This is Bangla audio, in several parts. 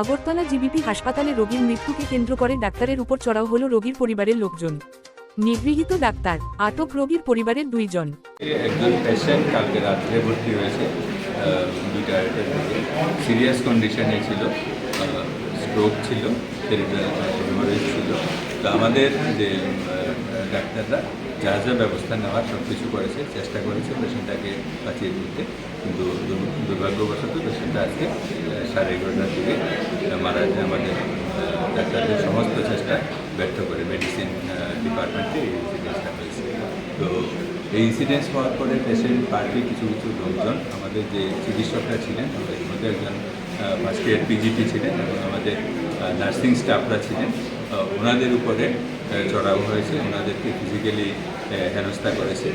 আগরতলা জিবিপি হাসপাতালে রোগীর মৃত্যুকে কেন্দ্র করে ডাক্তারের উপর চড়াও হল রোগীর পরিবারের লোকজন। নিগৃহীত ডাক্তার, আটক রোগীর পরিবারের দুইজন। একজন পেশেন্ট কালকে রাত্রে ভর্তি হয়েছে সিরিয়াস কন্ডিশনে ছিল স্ট্রোক ছিল ছিল। তো আমাদের যে ডাক্তাররা যা যা ব্যবস্থা নেওয়ার সব কিছু করেছে, চেষ্টা করেছে পেশেন্টটাকে বাঁচিয়ে দিতে কিন্তু দুর্ভাগ্যবশত পেশেন্টটা আজকে সাড়ে এগারোটার দিকে যায়, আমাদের ডাক্তারদের সমস্ত চেষ্টা ব্যর্থ করে মেডিসিন ডিপার্টমেন্টে এই জিনিসটা হয়েছে। তো এই ইনসিডেন্স হওয়ার পরে পেশেন্ট পার্টি কিছু কিছু লোকজন, আমাদের যে চিকিৎসকরা ছিলেন, আমাদের মধ্যে একজন ফার্স্ট ইয়ার পিজিটি ছিলেন এবং আমাদের নার্সিং স্টাফরা ছিলেন। ওনাদের উপরে চড়াও হয়েছে। ওনাদেরকে ফিজিক্যালি হেনস্থা করেছে।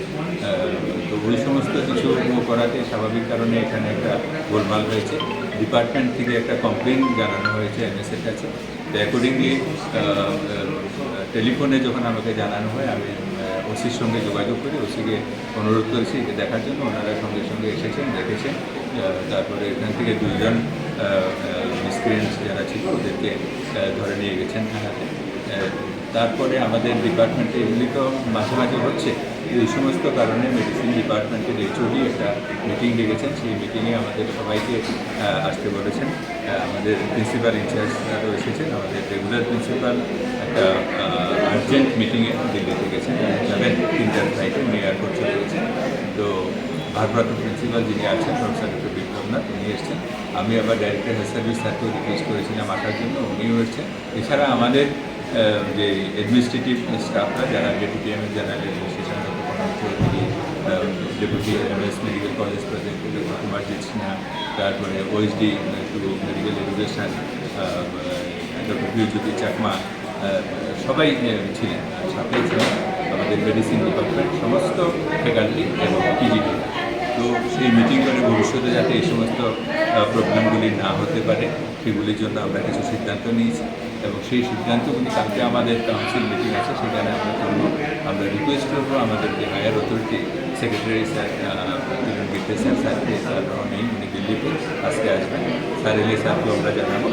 তো ওই সমস্ত কিছু করাতে স্বাভাবিক কারণে এখানে একটা গোলমাল হয়েছে। ডিপার্টমেন্ট থেকে একটা কমপ্লেন জানানো হয়েছে এমএসের কাছে। তো অ্যাকর্ডিংলি টেলিফোনে যখন আমাকে জানানো হয়, আমি ওসির সঙ্গে যোগাযোগ করি ওসিকে অনুরোধ করেছি এটা দেখার জন্য। ওনারা সঙ্গে সঙ্গে এসেছেন, দেখেছেন। তারপরে এখান থেকে দুজন মিসক্রিয়েন্টস যারা ছিল, ওদেরকে ধরে নিয়ে গেছেন থানাতে। তারপরে আমাদের ডিপার্টমেন্টে এগুলি তো মাঝে মাঝে হচ্ছে এই সমস্ত কারণে মেডিসিন ডিপার্টমেন্টের এইচওডি একটা মিটিং ডেকেছেন। সেই মিটিংয়ে আমাদের সবাইকে আসতে বলেছেন। আমাদের প্রিন্সিপাল ইনচার্জরাও এসেছেন। আমাদের রেগুলার প্রিন্সিপাল একটা আর্জেন্ট মিটিংয়ে দিল্লিতে গেছেন। যাবেন তিনটার ফ্লাইটে উনি এয়ারপোর্ট চলে গেছেন। তো ভারপ্রাপ্ত প্রিন্সিপাল যিনি আছেন প্রফেসর ডক্টর বিপ্লবনাথ উনি এসছেন। আমি আবার ডাইরেক্টর হেলথ সার্ভিস স্যারকেও রিকোয়েস্ট করেছিলাম আসার জন্য। উনিও এসছেন। এছাড়া আমাদের যে অ্যাডমিনিস্ট্রেটিভ স্টাফরা যারা deputy M S general administration deputy M S medical college president doctor Kumar জিৎসিনা তারপরে OSD to medical education doctor Chakma সবাই ছিলেন সাথে ছিলেন। আমাদের মেডিসিন ডিপার্টমেন্ট সমস্ত ফ্যাকাল্টি এবং পিজিটি তো সেই মিটিং করে ভবিষ্যতে যাতে এই সমস্ত প্রবলেমগুলি না হতে পারে, সেগুলির জন্য আমরা কিছু সিদ্ধান্ত নিয়েছি এবং সেই সিদ্ধান্তগুলি কালকে আমাদের কাউন্সিল মিটিং আছে, সেখানে আমরা করব। আমরা রিকোয়েস্ট করব আমাদের যে higher authority secretary sir sir স্যারকে স্যার নেই উনি দিল্লিতে আজকে আসবেন। স্যার এলে স্যারকে আমরা জানাব।